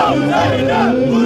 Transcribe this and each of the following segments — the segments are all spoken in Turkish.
Önce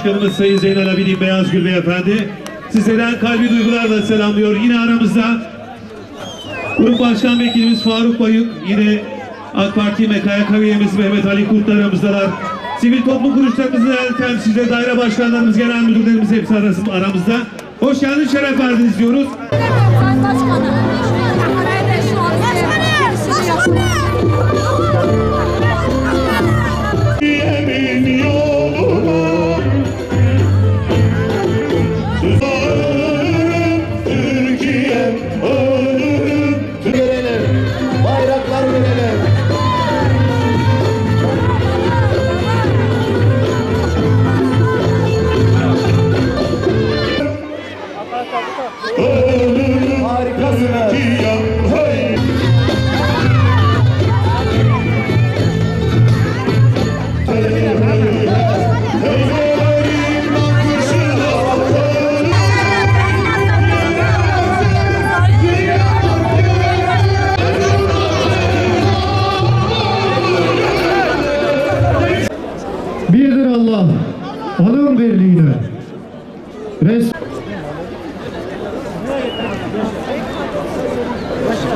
Başkanımız Sayın Zeynel Abidin Beyazgül Beyefendi sizlerden kalbi duygularla selamlıyor. Yine aramızda Grup Başkan Vekilimiz Faruk Bayık, yine AK Parti MKYK üyemiz Mehmet Ali Kurt da aramızdalar. Sivil toplum kuruluşlarımızın temsilcileri, daire başkanlarımız, genel müdürlerimiz hepsi arasında, aramızda. Hoş geldiniz, şeref verdiniz diyoruz.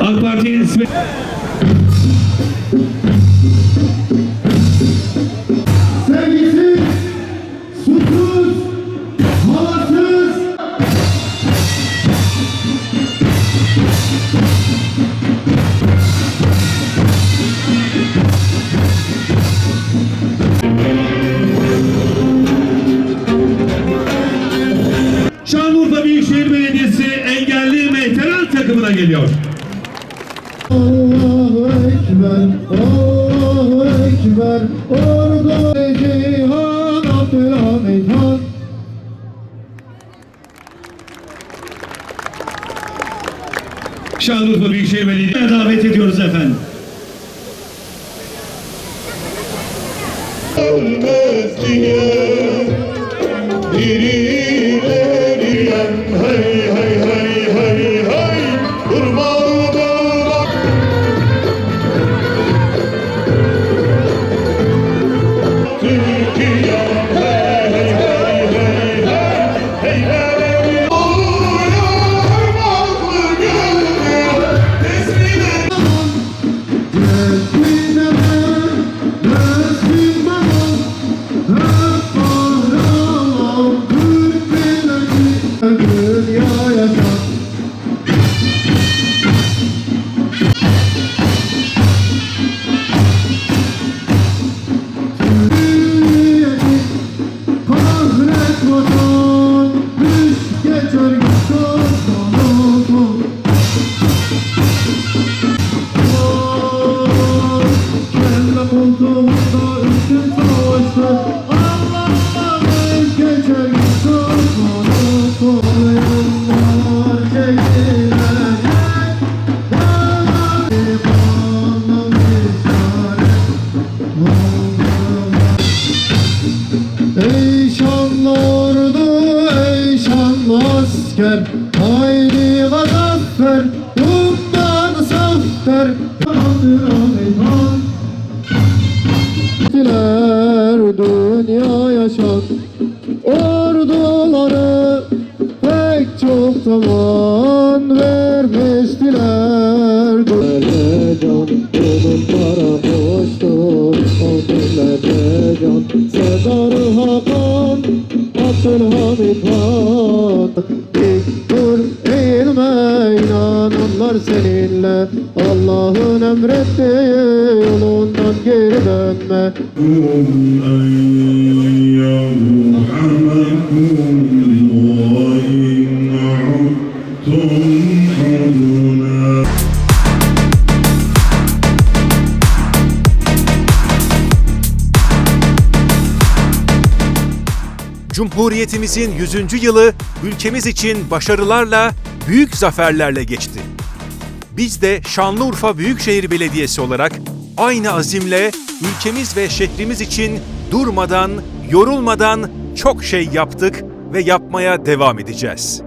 AK Parti'nin ismi... Şanlıurfa Büyükşehir Belediyesi'ne davet ediyoruz efendim. Diler dünya yaşar Orduları pek çok zaman vermiştiler. Nerede can, bunun para boştur O günlerde can. Sedar Hakan, Abdülhamid Han. Dik dur eğilme inananlar seninle Allah emrettiği yolundan geri dönme Cumhuriyetimizin 100. yılı ülkemiz için başarılarla, büyük zaferlerle geçti. Biz de Şanlıurfa Büyükşehir Belediyesi olarak aynı azimle ülkemiz ve şehrimiz için durmadan, yorulmadan çok şey yaptık ve yapmaya devam edeceğiz.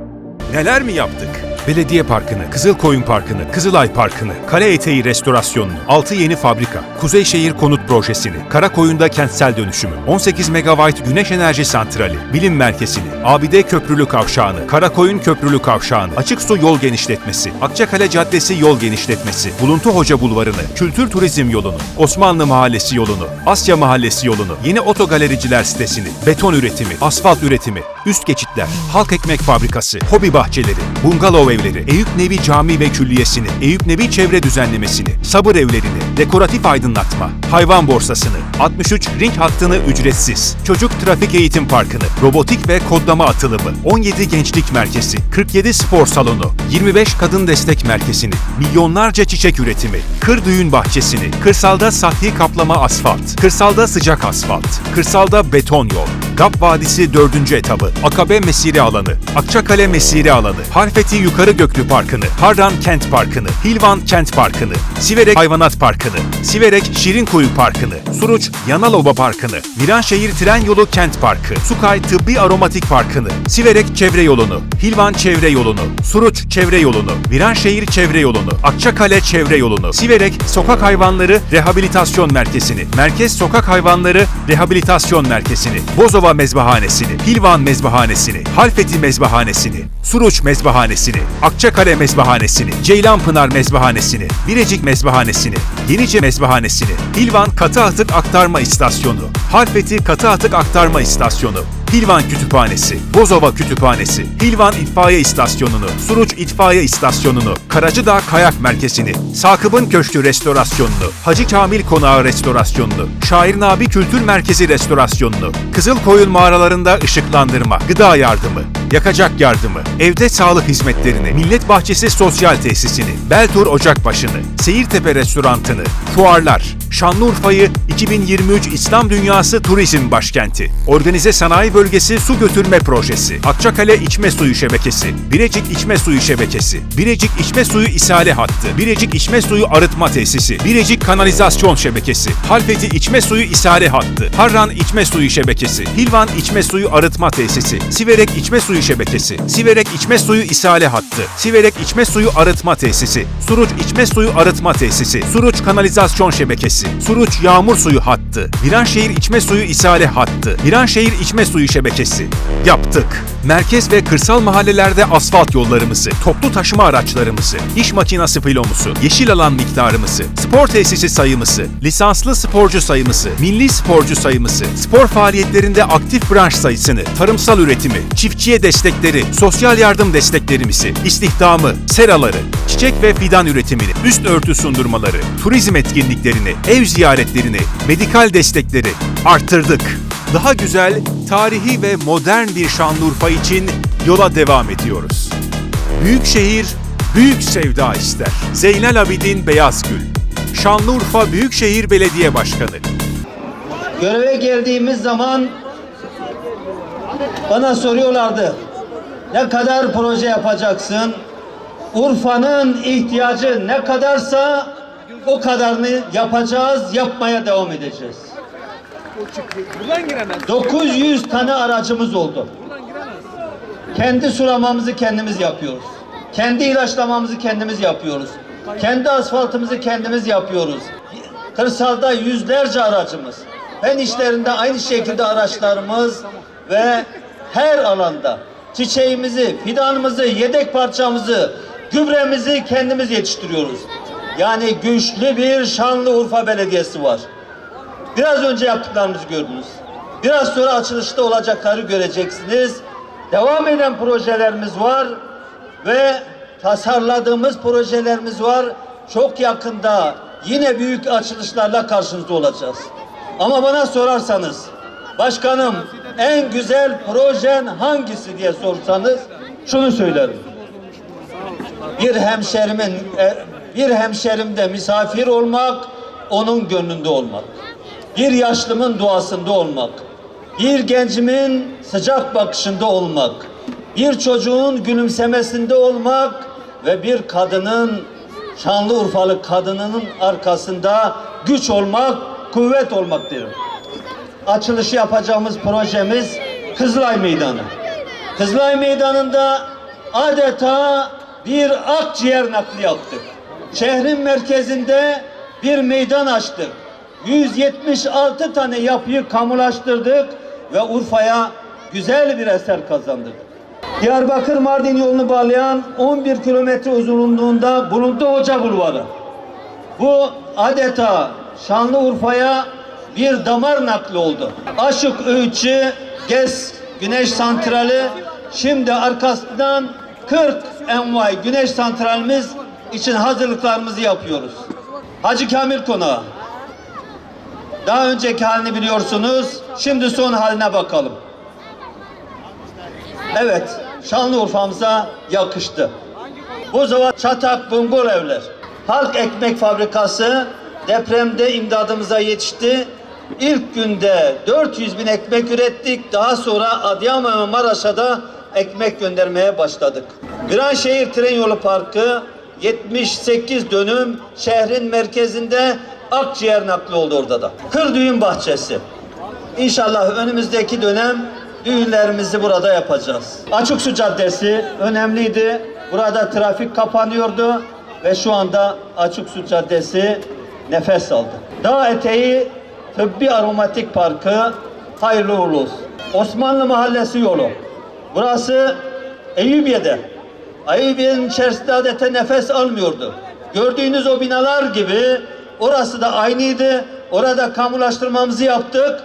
Neler mi yaptık? Belediye Parkı'nı, Kızılkoyun Parkı'nı, Kızılay Parkı'nı, Kale Eteği restorasyonunu, 6 yeni fabrika, Kuzeyşehir Konut Projesi'ni, Karakoyun'da kentsel dönüşümü, 18 MW güneş enerji santrali, bilim merkezini, Abide Köprülü Kavşağı'nı, Karakoyun Köprülü Kavşağı'nı, Açık Su Yol Genişletmesi, Akçakale Caddesi Yol Genişletmesi, Buluntu Hoca Bulvarı'nı, Kültür Turizm Yolunu, Osmanlı Mahallesi Yolunu, Asya Mahallesi Yolunu, yeni otogalericiler sitesini, beton üretimi, asfalt üretimi, üst geçitler, halk ekmek fabrikası, hobi bahçeleri, bungalov evleri, Eyüp Nevi Cami ve Külliyesini, Eyüp Nevi Çevre Düzenlemesini, sabır evlerini, dekoratif aydınlatma, hayvan borsasını, 63 ring hattını ücretsiz, çocuk trafik eğitim parkını, robotik ve kodlama atılımı, 17 gençlik merkezi, 47 spor salonu, 25 kadın destek merkezini, milyonlarca çiçek üretimi, kır düğün bahçesini, kırsalda sahhi kaplama asfalt, kırsalda sıcak asfalt, kırsalda beton yol, Gap Vadisi 4. etabı, Akabe Mesire Alanı, Akçakale Mesire Alanı, Harfeti Yukarı Göklü Parkı'nı, Harran Kent Parkı'nı, Hilvan Kent Parkı'nı, Siverek Hayvanat Parkı'nı, Siverek Şirinkuyu Parkı'nı, Suruç Yanaloba Parkı'nı, Viranşehir Tren Yolu Kent Parkı, Sukay Tıbbi Aromatik Parkı'nı, Siverek Çevre Yolunu, Hilvan Çevre Yolunu, Suruç Çevre Yolunu, Viranşehir Çevre Yolunu, Akçakale Çevre Yolunu, Siverek Sokak Hayvanları Rehabilitasyon Merkezi'ni, Merkez Sokak Hayvanları Rehabilitasyon Merkezi'ni, Bozova Mezbahanesi'ni, Hilvan Mezbahanesi'ni, Halfeti Mezbahanesi'ni, Suruç Mezbahanesi'ni, Akçakale Mezbahanesi'ni, Ceylanpınar Mezbahanesi'ni, Birecik Mezbahanesi'ni, Yenice Mezbahanesi'ni, Hilvan Katı Atık Aktarma İstasyonu, Halfeti Katı Atık Aktarma İstasyonu, Hilvan Kütüphanesi, Bozova Kütüphanesi, Hilvan İtfaiye İstasyonu'nu, Suruç İtfaiye İstasyonu'nu, Karacadağ Kayak Merkezi'ni, Sakıbın Köşkü Restorasyonunu, Hacı Kamil Konağı Restorasyonunu, Şair Nabi Kültür Merkezi Restorasyonunu, Kızılkoyun mağaralarında ışıklandırma, gıda yardımı, yakacak yardımı, evde sağlık hizmetlerini, Millet Bahçesi Sosyal Tesisini, Beltur Ocakbaşı'nı, Seyirtepe Restorantını, fuarlar, Şanlıurfa'yı 2023 İslam Dünyası Turizm Başkenti, Organize Sanayi Bölgesi Su Götürme Projesi, Akçakale İçme Suyu Şebekesi, Birecik İçme Suyu Şebekesi, Birecik İçme Suyu İsale Hattı, Birecik İçme Suyu Arıtma Tesisi, Birecik Kanalizasyon Şebekesi, Halfeti İçme Suyu İsale Hattı, Harran İçme Suyu Şebekesi, Hilvan İçme Suyu Arıtma Tesisi, Siverek İçme Suyu Şebekesi, Siverek İçme Suyu İsale Hattı, Siverek İçme Suyu Arıtma Tesisi, Suruç İçme Suyu Arıtma Tesisi, Suruç Kanalizasyon Şebekesi, Suruç Yağmur Suyu Hattı, Viranşehir İçme Suyu İsale Hattı, Viranşehir İçme Suyu Şebekesi. Yaptık. Merkez ve kırsal mahallelerde asfalt yollarımızı, toplu taşıma araçlarımızı, iş makinası filomuzu, yeşil alan miktarımızı, spor tesisi sayımızı, lisanslı sporcu sayımızı, milli sporcu sayımızı, spor faaliyetlerinde aktif branş sayısını, tarımsal üretimi, çiftçiye destekleri, sosyal yardım desteklerimizi, istihdamı, seraları, çiçek ve fidan üretimini, üst örtü sundurmaları, turizm etkinliklerini, ev ziyaretlerini, medikal destekleri arttırdık. Daha güzel, tarihi ve modern bir Şanlıurfa için yola devam ediyoruz. Büyük şehir, büyük sevda ister. Zeynel Abidin Beyazgül, Şanlıurfa Büyükşehir Belediye Başkanı. Göreve geldiğimiz zaman bana soruyorlardı. Ne kadar proje yapacaksın? Urfa'nın ihtiyacı ne kadarsa o kadarını yapacağız, yapmaya devam edeceğiz. 900 tane aracımız oldu. Kendi sulamamızı kendimiz yapıyoruz. Kendi ilaçlamamızı kendimiz yapıyoruz. Kendi asfaltımızı kendimiz yapıyoruz. Kırsalda yüzlerce aracımız. Fen işlerinde aynı şekilde araçlarımız ve her alanda çiçeğimizi, fidanımızı, yedek parçamızı, gübremizi kendimiz yetiştiriyoruz. Yani güçlü bir Şanlıurfa Belediyesi var. Biraz önce yaptıklarımızı gördünüz. Biraz sonra açılışta olacakları göreceksiniz. Devam eden projelerimiz var ve tasarladığımız projelerimiz var. Çok yakında yine büyük açılışlarla karşınızda olacağız. Ama bana sorarsanız başkanım en güzel projen hangisi diye sorsanız şunu söylerim. Bir hemşerimin e, bir hemşerimde misafir olmak, onun gönlünde olmak. Bir yaşlımın duasında olmak. Bir gencimin sıcak bakışında olmak. Bir çocuğun gülümsemesinde olmak ve bir kadının Şanlıurfalı kadınının arkasında güç olmak, kuvvet olmak derim. Açılışı yapacağımız projemiz Kızılay Meydanı. Kızılay Meydanı'nda adeta bir akciğer nakli yaptık. Şehrin merkezinde bir meydan açtık. 176 tane yapıyı kamulaştırdık ve Urfa'ya güzel bir eser kazandık. Diyarbakır Mardin yolunu bağlayan 11 kilometre uzunluğunda bulundu Hoca Bulvarı. Bu adeta Şanlıurfa'ya bir damar nakli oldu. Aşık Öğütçü, GES Güneş Santrali, şimdi arkasından 40 envai güneş santralimiz için hazırlıklarımızı yapıyoruz. Hacı Kamil Konağı. Daha önceki halini biliyorsunuz. Şimdi son haline bakalım. Evet, Şanlıurfa'mıza yakıştı. Bu zaman Çatak Bungul Evler. Halk Ekmek Fabrikası depremde imdadımıza yetişti. İlk günde 400 bin ekmek ürettik. Daha sonra Adıyaman ve Maraş'a da ekmek göndermeye başladık. Viranşehir Tren Yolu Parkı 78 dönüm şehrin merkezinde akciğer nakli oldu orada da. Kır Düğün Bahçesi. İnşallah önümüzdeki dönem düğünlerimizi burada yapacağız. Açık Su Caddesi önemliydi. Burada trafik kapanıyordu ve şu anda Açık Su Caddesi nefes aldı. Dağ eteği Tıbbi Aromatik Parkı hayırlı uğurlu. Osmanlı Mahallesi yolu. Burası Eyüpiye'de. Eyüpiye'nin içerisinde adeta nefes almıyordu. Gördüğünüz o binalar gibi orası da aynıydı. Orada kamulaştırmamızı yaptık.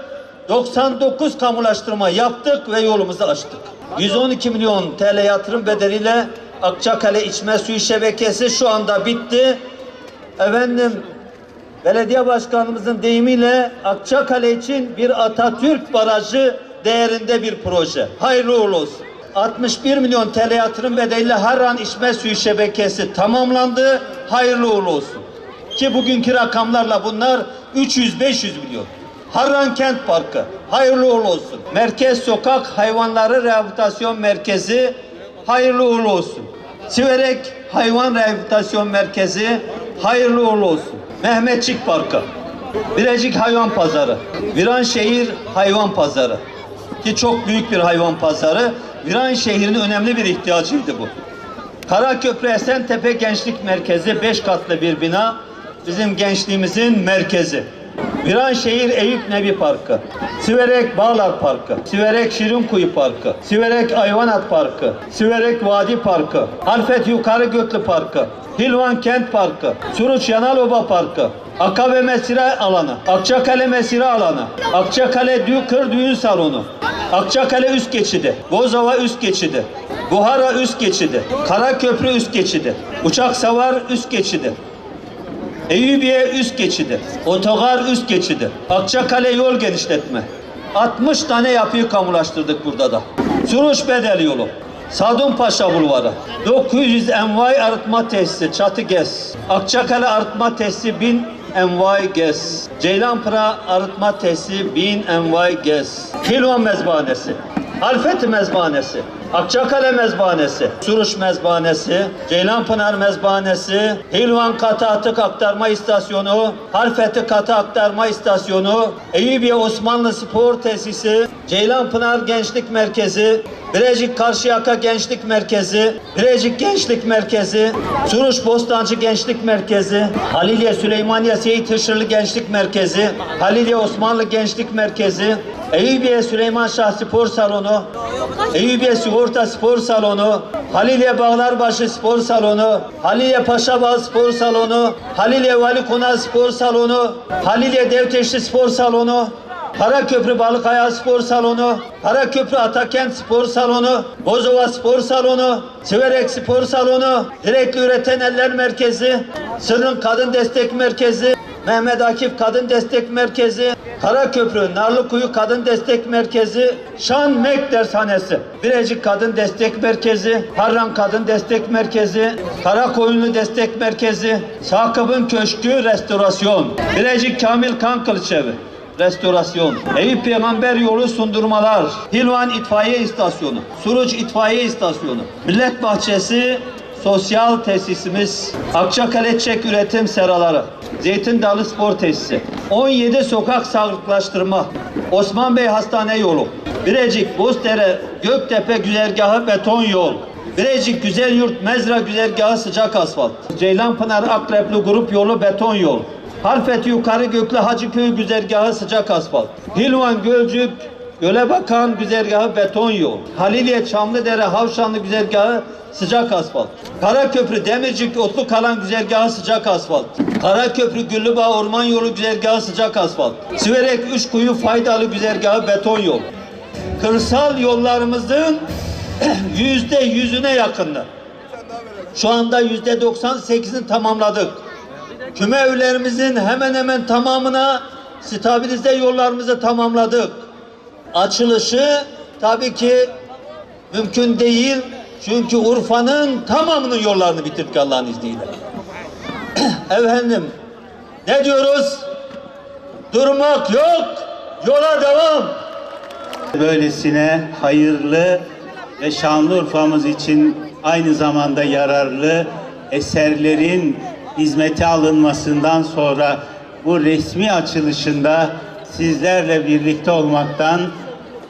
99 kamulaştırma yaptık ve yolumuzu açtık. 112 milyon TL yatırım bedeliyle Akçakale içme suyu şebekesi şu anda bitti. Efendim belediye başkanımızın deyimiyle Akçakale için bir Atatürk barajı değerinde bir proje. Hayırlı uğurlu olsun. 61 milyon TL yatırım bedeliyle Harran içme suyu şebekesi tamamlandı. Hayırlı uğurlu olsun. Ki bugünkü rakamlarla bunlar 300-500 milyon. Harran Kent Parkı hayırlı uğurlu olsun. Merkez Sokak Hayvanları Rehabilitasyon Merkezi hayırlı uğurlu olsun. Siverek Hayvan Rehabilitasyon Merkezi hayırlı uğurlu olsun. Mehmetçik Parkı, Birecik Hayvan Pazarı, Viranşehir Hayvan Pazarı ki çok büyük bir hayvan pazarı. Viranşehir'in önemli bir ihtiyacıydı bu. Karaköprü Esentepe Gençlik Merkezi 5 katlı bir bina. Bizim gençliğimizin merkezi. Viranşehir Eyüp Nebi Parkı, Siverek Bağlar Parkı, Siverek Şirinkuyu Parkı, Siverek Ayvanat Parkı, Siverek Vadi Parkı, Halfet Yukarı Göklü Parkı, Hilvan Kent Parkı, Suruç Yanaloba Parkı, Akabe Mesire Alanı, Akçakale Mesire Alanı, Akçakale Dü- Kır Düğün Salonu, Akçakale Üst Geçidi, Bozova Üst Geçidi, Buhara Üst Geçidi, Karaköprü Üst Geçidi, Uçak Savar Üst Geçidi, Eyüpiye üst geçidi, otogar üst geçidi, Akçakale yol genişletme. 60 tane yapıyı kamulaştırdık burada da. Suruç Bedel yolu, Sadunpaşa Bulvarı, 900 envai arıtma tesisi, çatı gez. Akçakale arıtma tesisi 1000 envai gez. Ceylanpıra arıtma tesisi 1000 envai gez. Hilvan mezbahanesi, Halfeti Mezbanesi, Akçakale Mezbanesi, Suruç Mezbanesi, Ceylanpınar Mezbanesi, Hilvan Katı Atık Aktarma İstasyonu, Halfeti Katı Aktarma İstasyonu, Eyüpiye Osmanlı Spor Tesisi, Ceylanpınar Gençlik Merkezi, Birecik Karşıyaka Gençlik Merkezi, Birecik Gençlik Merkezi, Suruç Bostancı Gençlik Merkezi, Halilye Süleymaniye Seyit Hışırlı Gençlik Merkezi, Halilye Osmanlı Gençlik Merkezi, Eyüpiye Süleyman Şah Spor Salonu, Eyüpiye Sigorta Spor Salonu, Halilye Bağlarbaşı Spor Salonu, Halilye Paşabağ Spor Salonu, Halilye Vali Konağı Spor Salonu, Halilye Devteşli Spor Salonu, Karaköprü Balıkayağı Spor Salonu, Karaköprü Atakent Spor Salonu, Bozova Spor Salonu, Siverek Spor Salonu, Direkli Üreten Eller Merkezi, Sırrın Kadın Destek Merkezi, Mehmet Akif Kadın Destek Merkezi, Karaköprü Narlıkuyu Kadın Destek Merkezi, Şan Mek Dershanesi, Birecik Kadın Destek Merkezi, Harran Kadın Destek Merkezi, Karakoyunlu Destek Merkezi, Sakıbın Köşkü Restorasyon, Birecik Kamil Kan Kılıçevi, restorasyon, Eyüp Peygamber yolu sundurmalar, Hilvan İtfaiye İstasyonu, Suruç İtfaiye İstasyonu, Millet Bahçesi sosyal tesisimiz, Akçakale Çek Üretim Seraları, Zeytin Dalı Spor Tesisi, 17 sokak sağlıklaştırma, Osman Bey Hastane yolu, Birecik Bozdere Göktepe güzergahı beton yol, Birecik Güzel Yurt Mezra güzergahı sıcak asfalt, Ceylanpınar Akrepli grup yolu beton yol, Harfet Yukarı Göklü Hacıköy güzergahı sıcak asfalt. Hilvan Gölcük Göle Bakan güzergahı beton yol. Haliliye Çamlıdere Havşanlı güzergahı sıcak asfalt. Karaköprü Demircik Otlu Kalan güzergahı sıcak asfalt. Karaköprü Güllübağ Orman Yolu güzergahı sıcak asfalt. Siverek Üçkuyu Faydalı güzergahı beton yol. Kırsal yollarımızın yüzde yüzüne yakındı. Şu anda yüzde 98'ini tamamladık. Küme evlerimizin hemen hemen tamamına stabilize yollarımızı tamamladık. Açılışı tabii ki mümkün değil. Çünkü Urfa'nın tamamının yollarını bitirdik Allah'ın izniyle. Efendim ne diyoruz? Durmak yok, yola devam. böylesine hayırlı ve Şanlıurfa'mız için aynı zamanda yararlı eserlerin hizmete alınmasından sonra bu resmi açılışında sizlerle birlikte olmaktan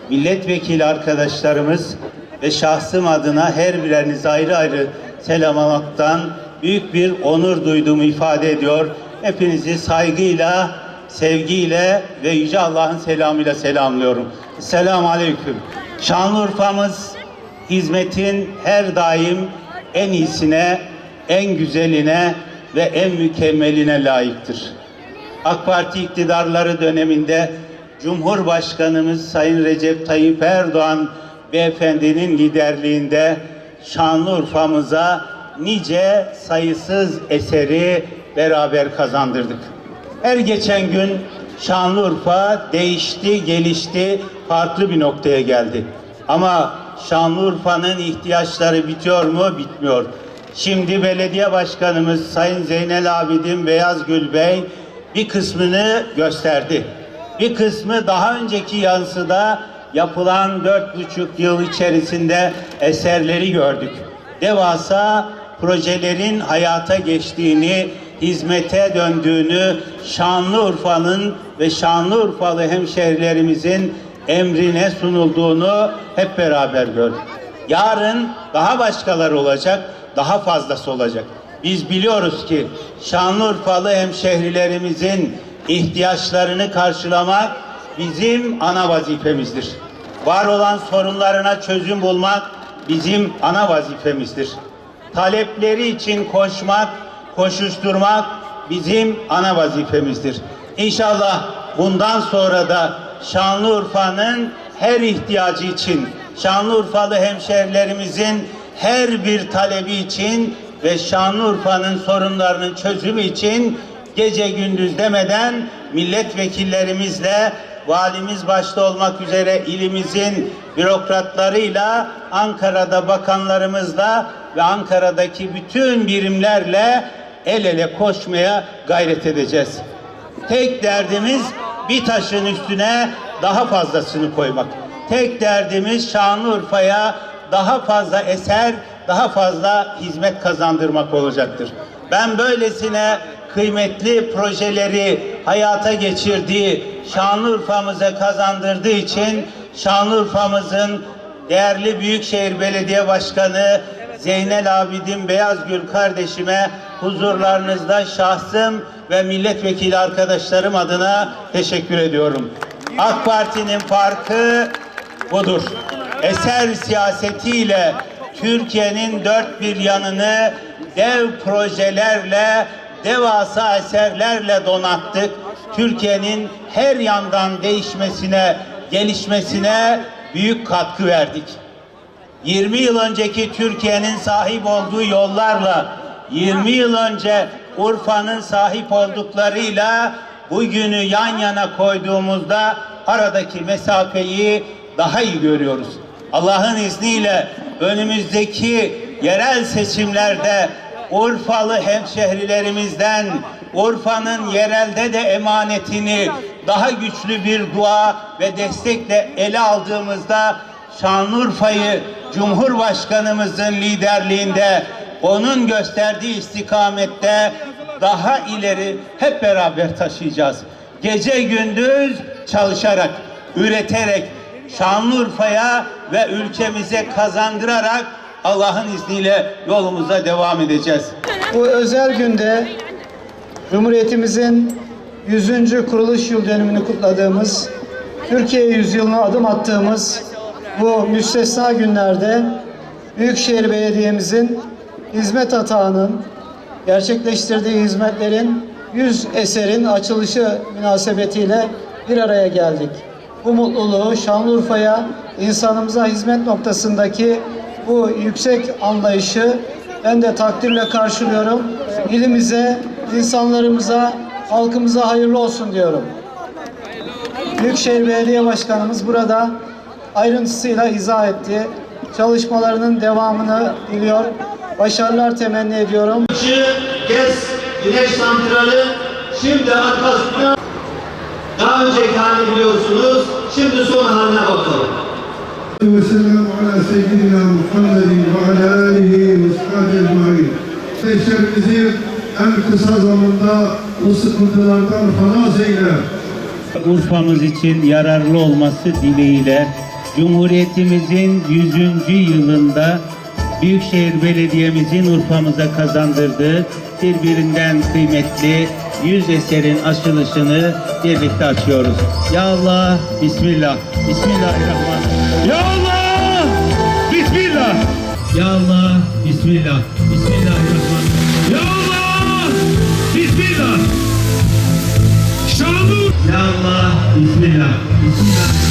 milletvekili arkadaşlarımız ve şahsım adına her birinize ayrı ayrı selamlamaktan büyük bir onur duyduğumu ifade ediyor. Hepinizi saygıyla, sevgiyle ve Yüce Allah'ın selamıyla selamlıyorum. Selamun Aleyküm. Şanlıurfa'mız hizmetin her daim en iyisine, en güzeline ve en mükemmeline layıktır. AK Parti iktidarları döneminde Cumhurbaşkanımız Sayın Recep Tayyip Erdoğan beyefendinin liderliğinde Şanlıurfa'mıza nice sayısız eseri beraber kazandırdık. Her geçen gün Şanlıurfa değişti, gelişti, farklı bir noktaya geldi. Ama Şanlıurfa'nın ihtiyaçları bitiyor mu? Bitmiyor. Şimdi belediye başkanımız Sayın Zeynel Abidin Beyazgül Bey bir kısmını gösterdi. Bir kısmı daha önceki yansıda yapılan dört buçuk yıl içerisinde eserleri gördük. Devasa projelerin hayata geçtiğini, hizmete döndüğünü, Şanlıurfa'nın ve Şanlıurfalı hemşehrilerimizin emrine sunulduğunu hep beraber gördük. Yarın daha başkaları olacak, daha fazlası olacak. Biz biliyoruz ki Şanlıurfalı hemşehrilerimizin ihtiyaçlarını karşılamak bizim ana vazifemizdir. Var olan sorunlarına çözüm bulmak bizim ana vazifemizdir. Talepleri için koşmak, koşuşturmak bizim ana vazifemizdir. İnşallah bundan sonra da Şanlıurfa'nın her ihtiyacı için, Şanlıurfalı hemşehrilerimizin her bir talebi için ve Şanlıurfa'nın sorunlarının çözümü için gece gündüz demeden milletvekillerimizle valimiz başta olmak üzere ilimizin bürokratlarıyla Ankara'da bakanlarımızla ve Ankara'daki bütün birimlerle el ele koşmaya gayret edeceğiz. Tek derdimiz bir taşın üstüne daha fazlasını koymak. Tek derdimiz Şanlıurfa'ya daha fazla eser, daha fazla hizmet kazandırmak olacaktır. Ben böylesine kıymetli projeleri hayata geçirdiği, Şanlıurfa'mıza kazandırdığı için Şanlıurfa'mızın değerli Büyükşehir Belediye Başkanı Zeynel Abidin Beyazgül kardeşime huzurlarınızda şahsım ve milletvekili arkadaşlarım adına teşekkür ediyorum. AK Parti'nin farkı budur. Eser siyasetiyle Türkiye'nin dört bir yanını dev projelerle, devasa eserlerle donattık. Türkiye'nin her yandan değişmesine, gelişmesine büyük katkı verdik. 20 yıl önceki Türkiye'nin sahip olduğu yollarla 20 yıl önce Urfa'nın sahip olduklarıyla bugünü yan yana koyduğumuzda aradaki mesafeyi daha iyi görüyoruz. Allah'ın izniyle önümüzdeki yerel seçimlerde Urfalı hemşehrilerimizden Urfa'nın yerelde de emanetini daha güçlü bir dua ve destekle ele aldığımızda Şanlıurfa'yı Cumhurbaşkanımızın liderliğinde onun gösterdiği istikamette daha ileri hep beraber taşıyacağız. Gece gündüz çalışarak, üreterek Şanlıurfa'ya ve ülkemize kazandırarak Allah'ın izniyle yolumuza devam edeceğiz. Bu özel günde Cumhuriyetimizin 100. kuruluş yıl dönümünü kutladığımız, Türkiye yüzyılına adım attığımız bu müstesna günlerde Büyükşehir Belediye'mizin hizmet atağının gerçekleştirdiği hizmetlerin 100 eserin açılışı münasebetiyle bir araya geldik. Bu mutluluğu Şanlıurfa'ya, insanımıza hizmet noktasındaki bu yüksek anlayışı ben de takdirle karşılıyorum. İlimize, insanlarımıza, halkımıza hayırlı olsun diyorum. Büyükşehir Belediye Başkanımız burada ayrıntısıyla izah etti. Çalışmalarının devamını diliyor. Başarılar temenni ediyorum. GES Güneş Santrali şimdi arkasında daha önceki halini biliyorsunuz. Şimdi son haline bakalım. ve selamu ala seyyidina Muhammedin ve ala alihi ve sahabe ecmaîn. Kardeşlerimizi en kısa zamanda bu sıkıntılardan faraz eyle. Urfa'mız için yararlı olması dileğiyle Cumhuriyetimizin 100. yılında Büyükşehir Belediye'mizin Urfa'mıza kazandırdığı birbirinden kıymetli 100 eserin açılışını birlikte açıyoruz. Ya Allah, Bismillah. Bismillahirrahmanirrahim. Ya Allah! Bismillah! Ya Allah! Bismillah! Bismillahirrahmanirrahim. Ya Allah! Bismillah! Şanlıurfa! Ya Allah, Bismillah. Bismillah.